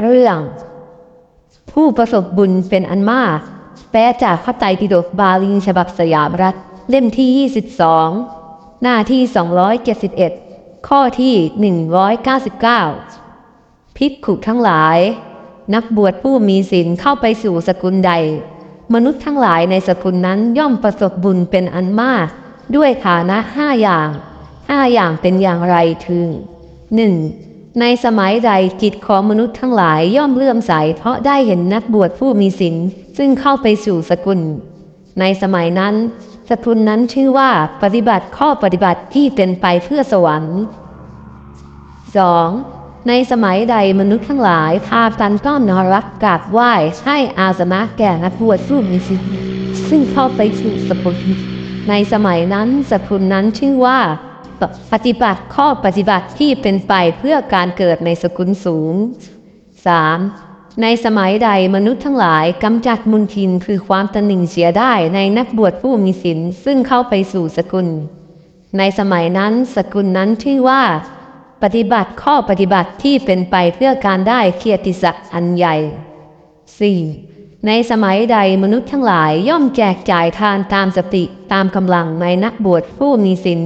เรื่องผู้ประสบบุญเป็นอันมาก แปลจากพระไตรปิฎกบาลีฉบับสยามรัฐ เล่มที่ 22 หน้าที่ 271 ข้อที่ 199 ภิกขุทั้งหลาย นักบวชผู้มีศีลเข้าไปสู่สกุลใด มนุษย์ทั้งหลายในสกุลนั้นย่อมประสบบุญเป็นอันมาก ด้วยฐานะห้าอย่างห้าอย่างเป็นอย่างไรถึงหนึ่ง ในสมัยใดจิตของมนุษย์ทั้งหลายย่อมเลื่อมใสเพราะได้เห็นนักบวชผู้มีศีลซึ่งเข้าไปสู่สกุล ในสมัยนั้น สกุลนั้นชื่อว่าปฏิบัติข้อปฏิบัติที่เป็นไปเพื่อสวรรค์ 2. ในสมัยใดมนุษย์ทั้งหลายพากันก้อมนรักกราบไหว้ให้อาสนะแก่นักบวชผู้มีศีลซึ่งเข้าไปสู่สกุลในสมัยนั้นสกุลนั้นชื่อว่า ปฏิบัติข้อปฏิบัติที่เป็นไปเพื่อการเกิดในสกุลสูง 3. ในสมัยใดมนุษย์ทั้งหลายกำจัดมุนทินคือความตนหนิ่งเสียได้ในนักบวชผู้มีศีลซึ่งเข้าไปสู่สกุล ในสมัยนั้นสกุลนั้นชื่อว่า ปฏิบัติข้อปฏิบัติที่เป็นไปเพื่อการได้เกียรติศักดิ์อันใหญ่ 4. ในสมัยใดมนุษย์ทั้งหลายย่อมแจกจ่ายทานตามสติตามกำลังในนักบวชผู้มีศีล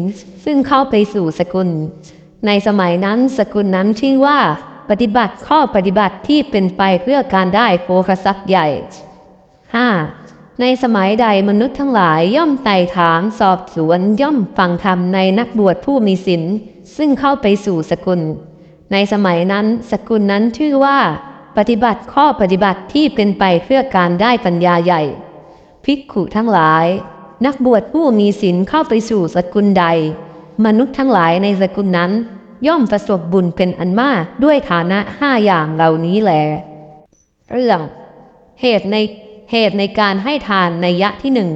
ซึ่งเข้าไปสู่สกุล ในสมัยนั้นสกุลนั้นชื่อว่า ปฏิบัติข้อปฏิบัติที่เป็นไปเพื่อการได้โภคทรัพย์ใหญ่ 5. ในสมัยใดมนุษย์ทั้งหลายย่อมไต่ถามสอบสวนย่อมฟังธรรมในนักบวชผู้มีศีลซึ่งเข้าไปสู่สกุล ในสมัยนั้นสกุลนั้นชื่อว่า ปฏิบัติข้อปฏิบัติที่เป็นไปเพื่อการได้ปัญญาใหญ่ ภิกขุทั้งหลาย นักบวชผู้มีศีลเข้าไปสู่สกุลใด มนุษย์ทั้งหลายในสกุลนั้น ย่อมประสบบุญเป็นอันมากด้วยฐานะห้าอย่างเหล่านี้แหลเรื่อง เหตุในเหตุในการให้ทานในยะที่หนึ่ง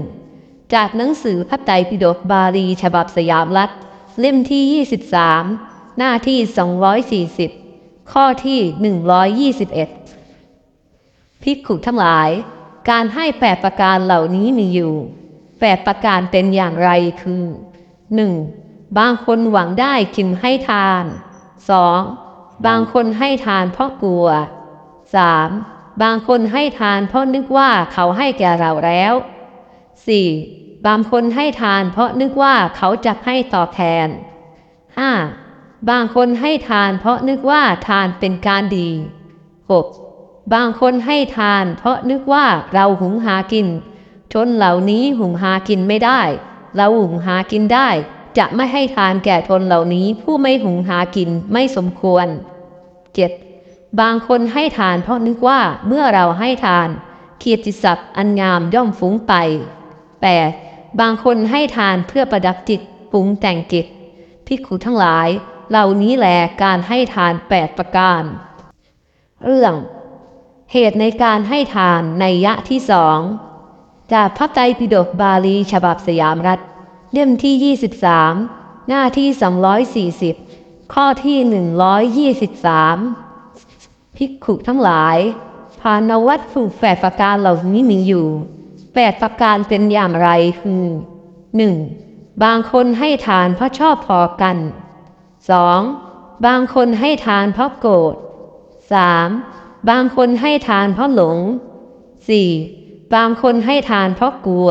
จากหนังสือพระไตรปิฎกบาลีฉบับสยามรัฐ เล่มที่ 23 หน้าที่ 240 ข้อที่ 121 ภิกขุทั้งหลาย การให้แปดประการเหล่านี้มีอยู่แปดประการเป็นอย่างไรคือ 1. บางคนหวังได้กินให้ทาน 2. บางคนให้ทานเพราะกลัว 3. บางคนให้ทานเพราะนึกว่าเขาให้แก่เราแล้ว 4. บางคนให้ทานเพราะนึกว่าเขาจะให้ตอบแทน 5. บางคนให้ทานเพราะนึกว่าทานเป็นการดี 6. บางคนให้ทานเพราะนึกว่าเราหุงหากิน ชนเหล่านี้หุงหากินไม่ได้ เราหุงหากินได้ จะไม่ให้ทานแก่ชนเหล่านี้ผู้ไม่หุงหากินไม่สมควร 7. บางคนให้ทานเพราะนึกว่าเมื่อเราให้ทานเกียรติศัพท์อันงามย่อมฟุ้งไป 8. บางคนให้ทานเพื่อประดับจิตปรุงแต่งจิตภิกขุทั้งหลาย เหล่านี้แหลการให้ทานแปดประการ เรื่อง เหตุในการให้ทานในยะที่สอง จากพระไตรปิฎกบาลีฉบับสยามรัฐ เล่มที่ 23 หน้าที่ 240 ข้อที่ 123 ภิกขุทั้งหลายภานวัตถุแปดประการเหล่านี้มีอยู่แปดประการเป็นอย่างไรคือ 1. บางคนให้ทานเพราะชอบพอกัน 2. บางคนให้ทานเพราะโกรธ 3. บางคนให้ทานเพราะหลง 4. บางคนให้ทานเพราะกลัว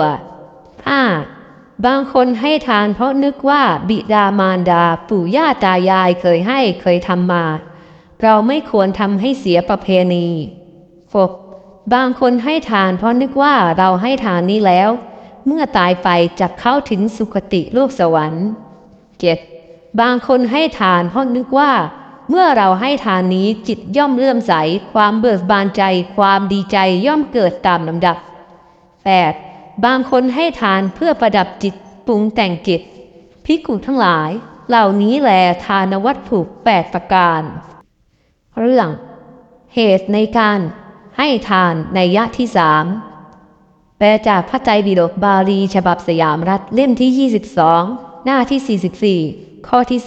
5. บางคนให้ทานเพราะนึกว่าบิดามารดาปู่ย่าตายายเคยให้เคยทำมา เราไม่ควรทำให้เสียประเพณี 6. บางคนให้ทานเพราะนึกว่าเราให้ทานนี้แล้ว เมื่อตายไปจะเข้าถึงสุคติโลกสวรรค์ 7. บางคนให้ทานเพราะนึกว่า เมื่อเราให้ทานนี้จิตย่อมเลื่อมใส ความเบิกบานใจ ความดีใจย่อมเกิดตามลำดับ 8. บางคนให้ทานเพื่อประดับจิตปรุงแต่งจิตพิกุทั้งหลาย เหล่านี้แลทานวัตถุแปดประการ เรื่อง เหตุในการให้ทานในยะที่สามแปลจากพระไตรปิฎกบาลีฉบับสยามรัฐเล่มที่ 22 หน้าที่ 44 ข้อที่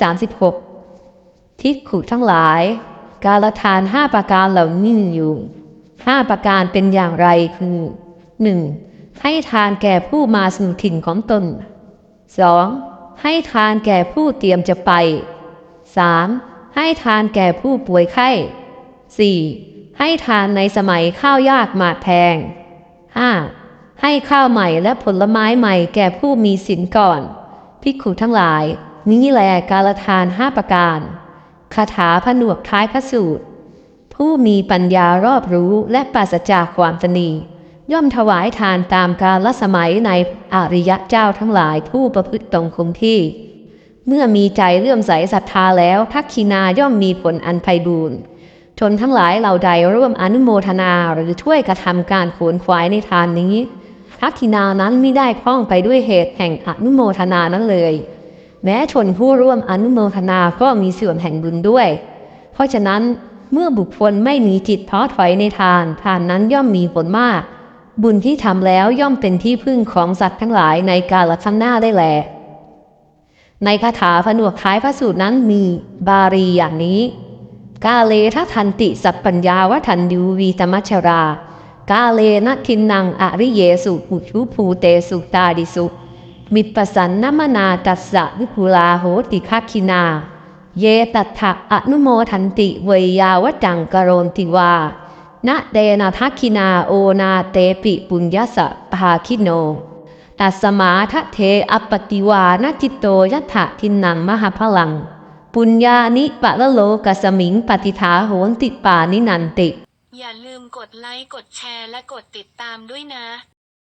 36 ทิกขุทั้งหลาย การละทานห้าประการเหล่านี้อยู่ห้าประการเป็นอย่างไรคือ 1. ให้ทานแก่ผู้มาสู่ถิ่นของตน 2. ให้ทานแก่ผู้เตรียมจะไป 3. ให้ทานแก่ผู้ป่วยไข้ 4. ให้ทานในสมัยข้าวยากหมากแพง 5. ให้ข้าวใหม่และผลไม้ใหม่แก่ผู้มีศีลก่อนภิกขุทั้งหลาย นี้แหละกาลทานห้าประการ คาถาผนวกท้ายพระสูตร ผู้มีปัญญารอบรู้และปราศจากความตนี ย่อมถวายทานตามกาลสมัยในอริยะเจ้าทั้งหลายผู้ประพฤติตรงคงที่ เมื่อมีใจเลื่อมใสศรัทธาแล้วทักขินาย่อมมีผลอันไพบูรณ์ชนทั้งหลายเหล่าใดร่วมอนุโมทนาหรือช่วยกระทำการขวนขวายในทานนี้ทักขินานั้นไม่ได้คล้องไปด้วยเหตุแห่งอนุโมทนานั้นเลย แม้ชนผู้ร่วมอนุโมทนาก็มีส่วนแห่งบุญด้วย เพราะฉะนั้นเมื่อบุคคลไม่มีจิตท้อถอยในทาน ทานนั้นย่อมมีผลมาก บุญที่ทำแล้วย่อมเป็นที่พึ่งของสัตว์ทั้งหลายในกาลข้างหน้าได้แล ในคาถาผนวกท้ายพระสูตรนั้นมีบาลีอย่างนี้ กาเลทะทันติสัพปัญญาวัทันยูวีตมัชรา กาเลนะทินนังอริเยสุปุชุภูเตสุตาดิสุ มิปสันนมนาตัสสะวิปุลาโหติคัคินา เยตัทะอนุโมทันติเวยาวจังกโรนติวาณเดนะทักคินาโอนาเตปิปุญญาสะภาคิโน ตัสสมาทะเทอปปติวานจิตโตยัตถะทินนังมหาพลัง ปุญญานิปะละโลกสมิงปฏิทาโหนติปานินันติ อย่าลืมกดไลค์กดแชร์และกดติดตามด้วยนะ